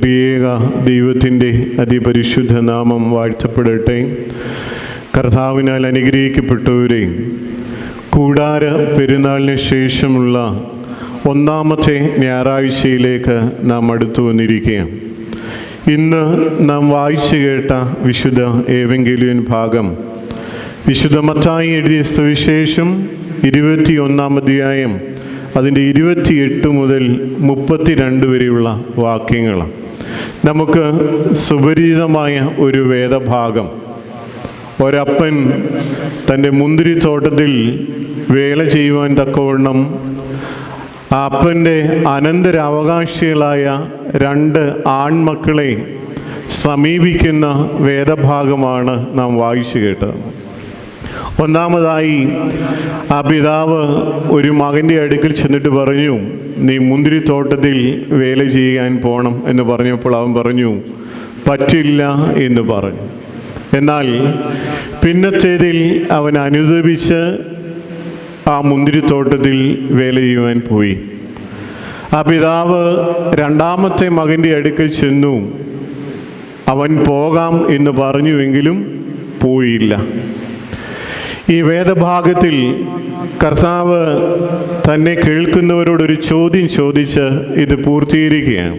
ത്രിയേക ദൈവത്തിന്റെ അതിപരിശുദ്ധ നാമം വാഴ്ത്തപ്പെടട്ടെ. കർത്താവിനാൽ അനുഗ്രഹിക്കപ്പെട്ടവരെ കൂടാര പെരുന്നാളിന് ശേഷമുള്ള ഒന്നാമത്തെ ഞായറാഴ്ചയിലേക്ക് നാം അടുത്തു വന്നിരിക്കുകയാണ്. ഇന്ന് നാം വായിച്ചു കേട്ട വിശുദ്ധ ഏവെങ്കിലിയൻ ഭാഗം വിശുദ്ധ മത്തായി എഴുതിയ സുവിശേഷം ഇരുപത്തി ഒന്നാം അധ്യായം അതിന്റെ ഇരുപത്തിയെട്ട് മുതൽ മുപ്പത്തിരണ്ട് വരെയുള്ള വാക്യങ്ങളാണ്. നമുക്ക് സുപരിചിതമായ ഒരു വേദഭാഗം. ഒരപ്പൻ തന്റെ മുന്തിരിത്തോട്ടത്തിൽ വേല ചെയ്യുവാൻ തക്കവണ്ണം ആ അപ്പന്റെ അനന്തരാവകാശികളായ രണ്ട് ആൺമക്കളെ സമീപിക്കുന്ന വേദഭാഗമാണ് നാം വായിച്ചു കേട്ടത്. ഒന്നാമതായി ആ പിതാവ് ഒരു മകന്റെ അടുക്കൽ ചെന്നിട്ട് പറഞ്ഞു നീ മുന്തിരിത്തോട്ടത്തിൽ വേല ചെയ്യാൻ പോകണം എന്ന് പറഞ്ഞപ്പോൾ അവൻ പറഞ്ഞു പറ്റില്ല എന്ന് പറഞ്ഞു. എന്നാൽ പിന്നത്തേതിൽ അവൻ അനുദപിച്ച് ആ മുന്തിരിത്തോട്ടത്തിൽ വേല ചെയ്യുവാൻ പോയി. ആ പിതാവ് രണ്ടാമത്തെ മകന്റെ അടുക്കൽ ചെന്നു അവൻ പോകാം എന്ന് പറഞ്ഞുവെങ്കിലും പോയില്ല. ഈ വേദഭാഗത്തിൽ കർത്താവ് തന്നെ കേൾക്കുന്നവരോടൊരു ചോദ്യം ചോദിച്ച് ഇത് പൂർത്തീകരിക്കുകയാണ്.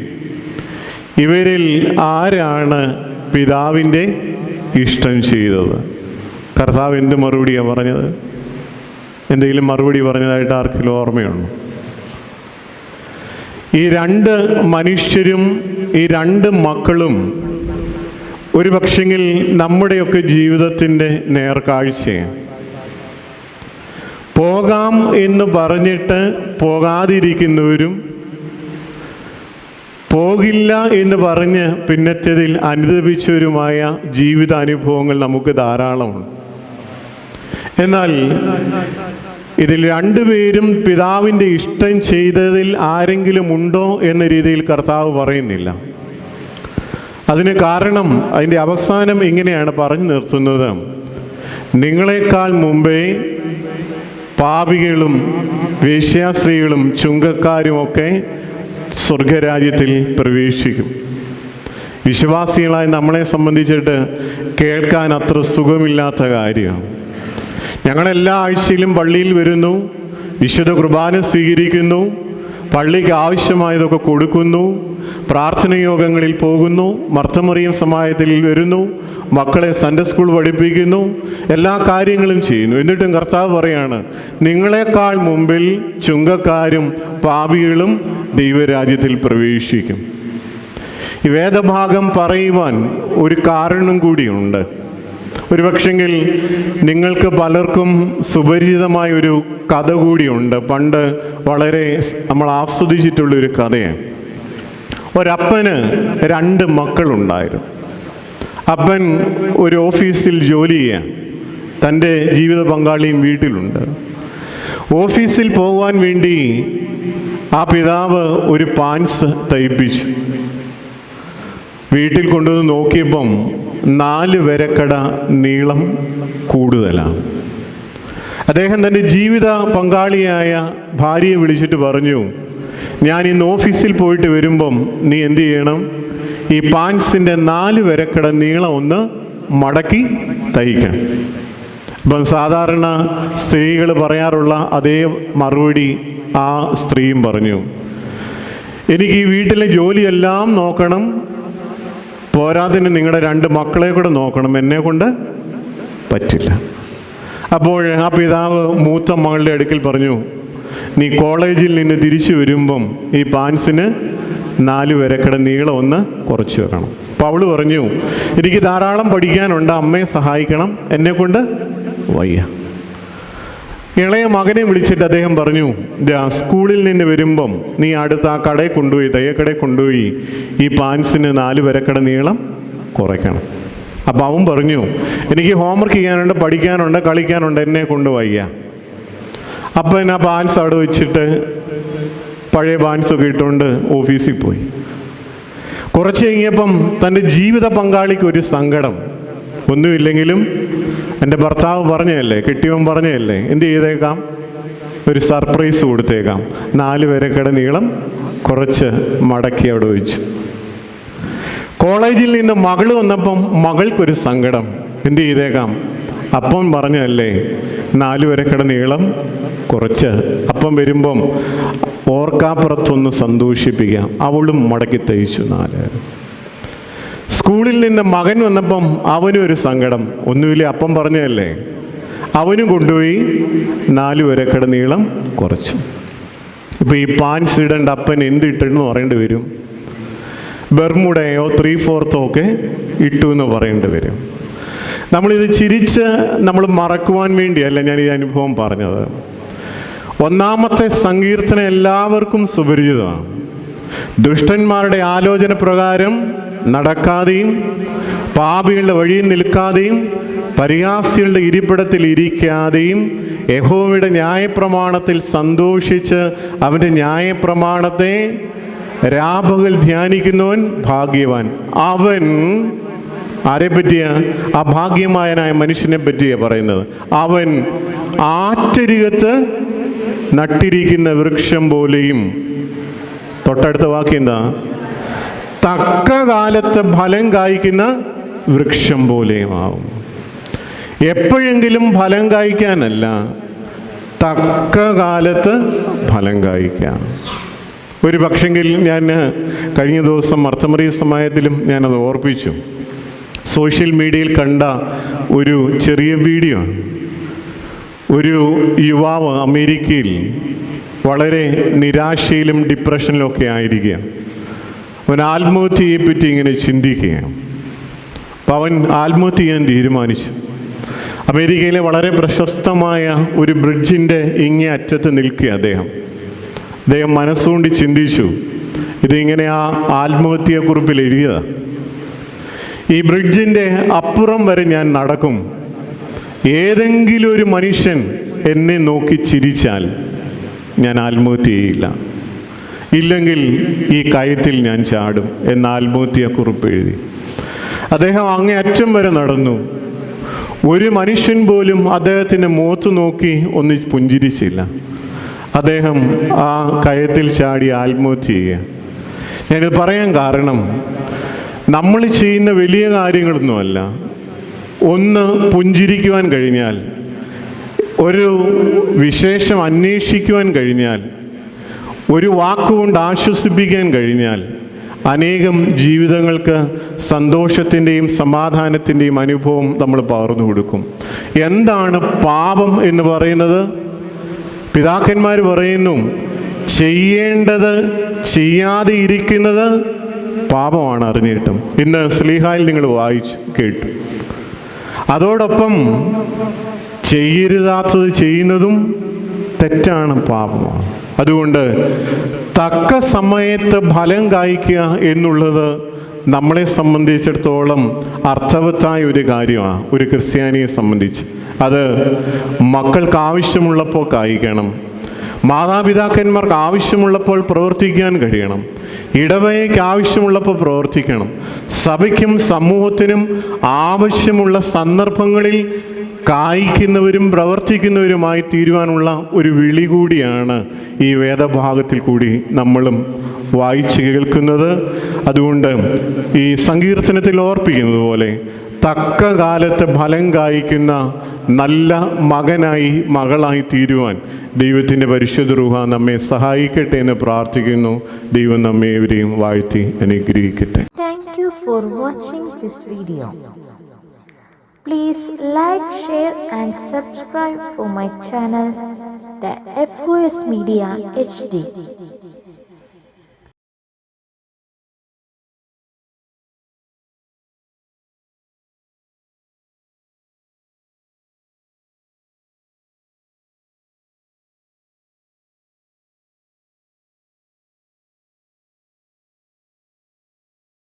ഇവരിൽ ആരാണ് പിതാവിന്റെ ഇഷ്ടം ചെയ്തത്? കർത്താവ് എന്ത് മറുപടിയാണ് പറഞ്ഞത്? എന്തെങ്കിലും മറുപടി പറഞ്ഞതായിട്ട് ആർക്കെങ്കിലും ഓർമ്മയുണ്ടോ? ഈ രണ്ട് മനുഷ്യരും ഈ രണ്ട് മക്കളും ഒരു പക്ഷെങ്കിൽ നമ്മുടെയൊക്കെ ജീവിതത്തിന്റെ നേർക്കാഴ്ചയാണ്. പോകാം എന്ന് പറഞ്ഞിട്ട് പോകാതിരിക്കുന്നവരും പോകില്ല എന്ന് പറഞ്ഞ് പിന്നത്തേതിൽ അനുദപിച്ചവരുമായ ജീവിത അനുഭവങ്ങൾ നമുക്ക് ധാരാളമുണ്ട്. എന്നാൽ ഇതിൽ രണ്ടുപേരും പിതാവിന്റെ ഇഷ്ടം ചെയ്തതിൽ ആരെങ്കിലും ഉണ്ടോ എന്ന രീതിയിൽ കർത്താവ് പറയുന്നില്ല. അതിന് കാരണം അതിന്റെ അവസാനം ഇങ്ങനെയാണ് പറഞ്ഞു നിർത്തുന്നത്. നിങ്ങളെക്കാൾ മുമ്പേ പാപികളും വേശ്യാസ്ത്രീകളും ചുങ്കക്കാരുമൊക്കെ സ്വർഗരാജ്യത്തിൽ പ്രവേശിക്കും. വിശ്വാസികളായ നമ്മളെ സംബന്ധിച്ചിട്ട് കേൾക്കാൻ അത്ര സുഖമില്ലാത്ത കാര്യമാണ്. ഞങ്ങളെല്ലാ ആഴ്ചയിലും പള്ളിയിൽ വരുന്നു വിശുദ്ധ കുർബാന സ്വീകരിക്കുന്നു പള്ളിക്ക് ആവശ്യമായതൊക്കെ കൊടുക്കുന്നു പ്രാർത്ഥന യോഗങ്ങളിൽ പോകുന്നു മർത്തമറിയം സമായത്തിൽ വരുന്നു മക്കളെ സൺഡേ സ്കൂൾ പഠിപ്പിക്കുന്നു എല്ലാ കാര്യങ്ങളും ചെയ്യുന്നു. എന്നിട്ടും കർത്താവ് പറയാണ് നിങ്ങളെക്കാൾ മുമ്പിൽ ചുങ്കക്കാരും പാപികളും ദൈവരാജ്യത്തിൽ പ്രവേശിക്കും. ഈ വേദഭാഗം പറയുവാൻ ഒരു കാരണം കൂടിയുണ്ട്. ഒരു പക്ഷെങ്കിൽ നിങ്ങൾക്ക് പലർക്കും സുപരിചിതമായ ഒരു കഥ കൂടിയുണ്ട്. പണ്ട് വളരെ നമ്മൾ ആസ്വദിച്ചിട്ടുള്ളൊരു കഥയാണ്. ഒരപ്പന് രണ്ട് മക്കളുണ്ടായിരുന്നു. അപ്പൻ ഒരു ഓഫീസിൽ ജോലി ചെയ്യാൻ തന്റെ ജീവിത പങ്കാളിയും വീട്ടിലുണ്ട്. ഓഫീസിൽ പോകാൻ വേണ്ടി ആ പിതാവ് ഒരു പാൻസ് തയ്പ്പിച്ചു. വീട്ടിൽ കൊണ്ടുവന്ന് നോക്കിയപ്പം നാല് വരക്കട നീളം കൂടുതലാണ്. അദ്ദേഹം തന്റെ ജീവിത പങ്കാളിയായ ഭാര്യയെ വിളിച്ചിട്ട് പറഞ്ഞു ഞാൻ ഇന്ന് ഓഫീസിൽ പോയിട്ട് വരുമ്പം നീ എന്ത് ചെയ്യണം? ഈ പാൻസിന്റെ നാല് വരക്കട നീളം ഒന്ന് മടക്കി തയ്ക്കണം. ഇപ്പം സാധാരണ സ്ത്രീകൾ പറയാറുള്ള അതേ മറുപടി ആ സ്ത്രീയും പറഞ്ഞു. എനിക്ക് ഈ വീട്ടിലെ ജോലിയെല്ലാം നോക്കണം. പോരാതിന് നിങ്ങളുടെ രണ്ട് മക്കളെ കൂടെ നോക്കണം. എന്നെ കൊണ്ട് പറ്റില്ല. അപ്പോൾ ആ പിതാവ് മൂത്ത മകളുടെ അടുക്കൽ പറഞ്ഞു നീ കോളേജിൽ നിന്ന് തിരിച്ചു വരുമ്പം ഈ പാൻസിന് നാല് വരക്കട നീളം ഒന്ന് കുറച്ച് വെക്കണം. അപ്പോൾ അവൾ പറഞ്ഞു എനിക്ക് ധാരാളം പഠിക്കാനുണ്ട്. അമ്മയെ സഹായിക്കണം. എന്നെ കൊണ്ട് വയ്യ. ഇളയ മകനെ വിളിച്ചിട്ട് അദ്ദേഹം പറഞ്ഞു "ദാ സ്കൂളിൽ നിന്ന് വരുമ്പം നീ അടുത്ത ആ കടയിൽ കൊണ്ടുപോയി തയ്യക്കടയിൽ കൊണ്ടുപോയി ഈ പാൻസിന് നാല് വരക്കട നീളം കുറയ്ക്കണം. അപ്പം അവൻ പറഞ്ഞു എനിക്ക് ഹോംവർക്ക് ചെയ്യാനുണ്ട് പഠിക്കാനുണ്ട് കളിക്കാനുണ്ട്. എന്നെ കൊണ്ട് വയ്യ. അപ്പം ആ പാൻസ് അവിടെ വെച്ചിട്ട് പഴയ പാൻസൊക്കെ ഇട്ടുകൊണ്ട് ഓഫീസിൽ പോയി. കുറച്ച് കഴിഞ്ഞപ്പം തന്റെ ജീവിത പങ്കാളിക്ക് ഒരു സങ്കടം. ഒന്നുമില്ലെങ്കിലും എന്റെ ഭർത്താവ് പറഞ്ഞതല്ലേ കെട്ടിയവൻ പറഞ്ഞതല്ലേ എന്ത് ചെയ്തേക്കാം? ഒരു സർപ്രൈസ് കൊടുത്തേക്കാം. നാല് വരക്കട നീളം കുറച്ച് മടക്കി അവിടെ വെച്ചു. കോളേജിൽ നിന്ന് മകൾ വന്നപ്പം മകൾക്കൊരു സങ്കടം. എന്ത് ചെയ്തേക്കാം? അപ്പം പറഞ്ഞല്ലേ നാല് വരക്കട നീളം കുറച്ച്. അപ്പം വരുമ്പം ഓർക്കാപ്പുറത്തൊന്ന് സന്തോഷിപ്പിക്കാം. അവളും മടക്കി തയ്ച്ചു നാല്. സ്കൂളിൽ നിന്ന് മകൻ വന്നപ്പം അവനും ഒരു സങ്കടം. ഒന്നുമില്ല അപ്പം പറഞ്ഞതല്ലേ? അവനും കൊണ്ടുപോയി നാല് വരക്കട നീളം കുറച്ചു. ഇപ്പം ഈ പാൻസ് ഇടേണ്ട അപ്പൻ എന്ത് ഇട്ടെന്ന് പറയേണ്ടി വരും? ബെർമുടയോ ത്രീ ഫോർത്തോ ഒക്കെ ഇട്ടു എന്ന് പറയേണ്ടി വരും. നമ്മളിത് ചിരിച്ച് നമ്മൾ മറക്കുവാൻ വേണ്ടിയല്ല ഞാൻ ഈ അനുഭവം പറഞ്ഞത്. ഒന്നാമത്തെ സങ്കീർത്തനം എല്ലാവർക്കും സുപരിചിതമാണ്. ദുഷ്ടന്മാരുടെ ആലോചന പ്രകാരം നടക്കാതെയും പാപികളുടെ വഴിയിൽ നിൽക്കാതെയും പരിഹാസികളുടെ ഇരിപ്പിടത്തിൽ ഇരിക്കാതെയും യഹോവയുടെ ന്യായപ്രമാണത്തിൽ സന്തോഷിച്ച് അവന്റെ ന്യായപ്രമാണത്തെ രാപകൽ ധ്യാനിക്കുന്നവൻ ഭാഗ്യവാൻ. അവൻ ആരെ പറ്റിയ? ആ ഭാഗ്യമായനായ മനുഷ്യനെ പറ്റിയാ പറയുന്നത്. അവൻ ആറ്റരികത്ത് നട്ടിരിക്കുന്ന വൃക്ഷം പോലെയും. തൊട്ടടുത്ത വാക്ക് എന്താ? തക്ക കാലത്ത് ഫലം കായ്ക്കുന്ന വൃക്ഷം പോലെയും ആവും എപ്പോഴെങ്കിലും ഫലം കായ്ക്കാനല്ല തക്ക കാലത്ത് ഫലം കായ്ക്കാം. ഒരു പക്ഷെങ്കിൽ ഞാൻ കഴിഞ്ഞ ദിവസം അർത്ഥമറിയ സമയത്തിലും ഞാനത് ഓർപ്പിച്ചു. സോഷ്യൽ മീഡിയയിൽ കണ്ട ഒരു ചെറിയ വീഡിയോ. ഒരു യുവാവ് അമേരിക്കയിൽ വളരെ നിരാശയിലും ഡിപ്രഷനിലും ഒക്കെ ആയിരിക്കുക അവൻ ആത്മഹത്യയെ പറ്റി ഇങ്ങനെ ചിന്തിക്കുക അപ്പം അവൻ ആത്മഹത്യ ചെയ്യാൻ തീരുമാനിച്ചു. അമേരിക്കയിലെ വളരെ പ്രശസ്തമായ ഒരു ബ്രിഡ്ജിന്റെ ഇങ്ങേ അറ്റത്ത് നിൽക്കുക അദ്ദേഹം. അദ്ദേഹം മനസ്സുകൊണ്ട് ചിന്തിച്ചു ഇതിങ്ങനെ ആ ആത്മഹത്യയെക്കുറിപ്പിൽ എഴുതിയതാണ് ഈ ബ്രിഡ്ജിന്റെ അപ്പുറം വരെ ഞാൻ നടക്കും. ഏതെങ്കിലും ഒരു മനുഷ്യൻ എന്നെ നോക്കി ചിരിച്ചാൽ ഞാൻ ആത്മഹത്യ ചെയ്യില്ല ഇല്ലെങ്കിൽ ഈ കയത്തിൽ ഞാൻ ചാടും എന്ന ആത്മഹത്യക്കുറിപ്പ് എഴുതി. അദ്ദേഹം അങ്ങേ അറ്റം വരെ നടന്നു. ഒരു മനുഷ്യൻ പോലും അദ്ദേഹത്തിന്റെ മുഖത്ത് നോക്കി ഒന്ന് പുഞ്ചിരിച്ചില്ല. അദ്ദേഹം ആ കയത്തിൽ ചാടി ആത്മഹത്യ ചെയ്യുക. ഞാനിത് പറയാൻ കാരണം നമ്മൾ ചെയ്യുന്ന വലിയ കാര്യങ്ങളൊന്നുമല്ല. ഒന്ന് പുഞ്ചിരിക്കുവാൻ കഴിഞ്ഞാൽ ഒരു വിശേഷം അന്വേഷിക്കുവാൻ കഴിഞ്ഞാൽ ഒരു വാക്കുകൊണ്ട് ആശ്വസിപ്പിക്കാൻ കഴിഞ്ഞാൽ അനേകം ജീവിതങ്ങൾക്ക് സന്തോഷത്തിന്റെയും സമാധാനത്തിന്റെയും അനുഭവം നമ്മൾ പകർന്നു കൊടുക്കും. എന്താണ് പാപം എന്ന് പറയുന്നത്? പിതാക്കന്മാർ പറയുന്നു ചെയ്യേണ്ടത് ചെയ്യാതെ ഇരിക്കുന്നത് പാപമാണ് അറിഞ്ഞിട്ടും. ഇന്ന് സ്ലീഹായിൽ നിങ്ങൾ വായിച്ചു കേട്ടു. അതോടൊപ്പം ചെയ്യരുതാത്തത് ചെയ്യുന്നതും തെറ്റാണ് പാപമാണ് അതുകൊണ്ട് തക്ക സമയത്ത് ഫലം കായ്ക്കുക എന്നുള്ളത് നമ്മളെ സംബന്ധിച്ചിടത്തോളം അർത്ഥവത്തായ ഒരു കാര്യമാണ് ഒരു ക്രിസ്ത്യാനിയെ സംബന്ധിച്ച്. അത് മക്കൾക്ക് ആവശ്യമുള്ളപ്പോൾ കായ്ക്കണം. മാതാപിതാക്കന്മാർക്ക് ആവശ്യമുള്ളപ്പോൾ പ്രവർത്തിക്കാൻ കഴിയണം. ഇടവകയ്ക്ക് ആവശ്യമുള്ളപ്പോൾ പ്രവർത്തിക്കണം. സഭയ്ക്കും സമൂഹത്തിനും ആവശ്യമുള്ള സന്ദർഭങ്ങളിൽ കായ്ക്കുന്നവരും പ്രവർത്തിക്കുന്നവരുമായി തീരുവാനുള്ള ഒരു വിളി കൂടിയാണ് ഈ വേദഭാഗത്തിൽ കൂടി നമ്മളും വായിച്ച് കേൾക്കുന്നത്. അതുകൊണ്ട് ഈ സങ്കീർത്തനത്തിൽ ഓർപ്പിക്കുന്നത് പോലെ തക്ക കാലത്ത് ഫലം കായ്ക്കുന്ന നല്ല മകനായി മകളായി തീരുവാൻ ദൈവത്തിന്റെ പരിശുദ്ധ രൂഹ നമ്മെ സഹായിക്കട്ടെ എന്ന് പ്രാർത്ഥിക്കുന്നു. ദൈവം നമ്മെ ഇവരെയും വാഴ്ത്തി അനുഗ്രഹിക്കട്ടെ. Thank you for watching this video please like share Please like, share and subscribe for my channel, the FOS Media HD.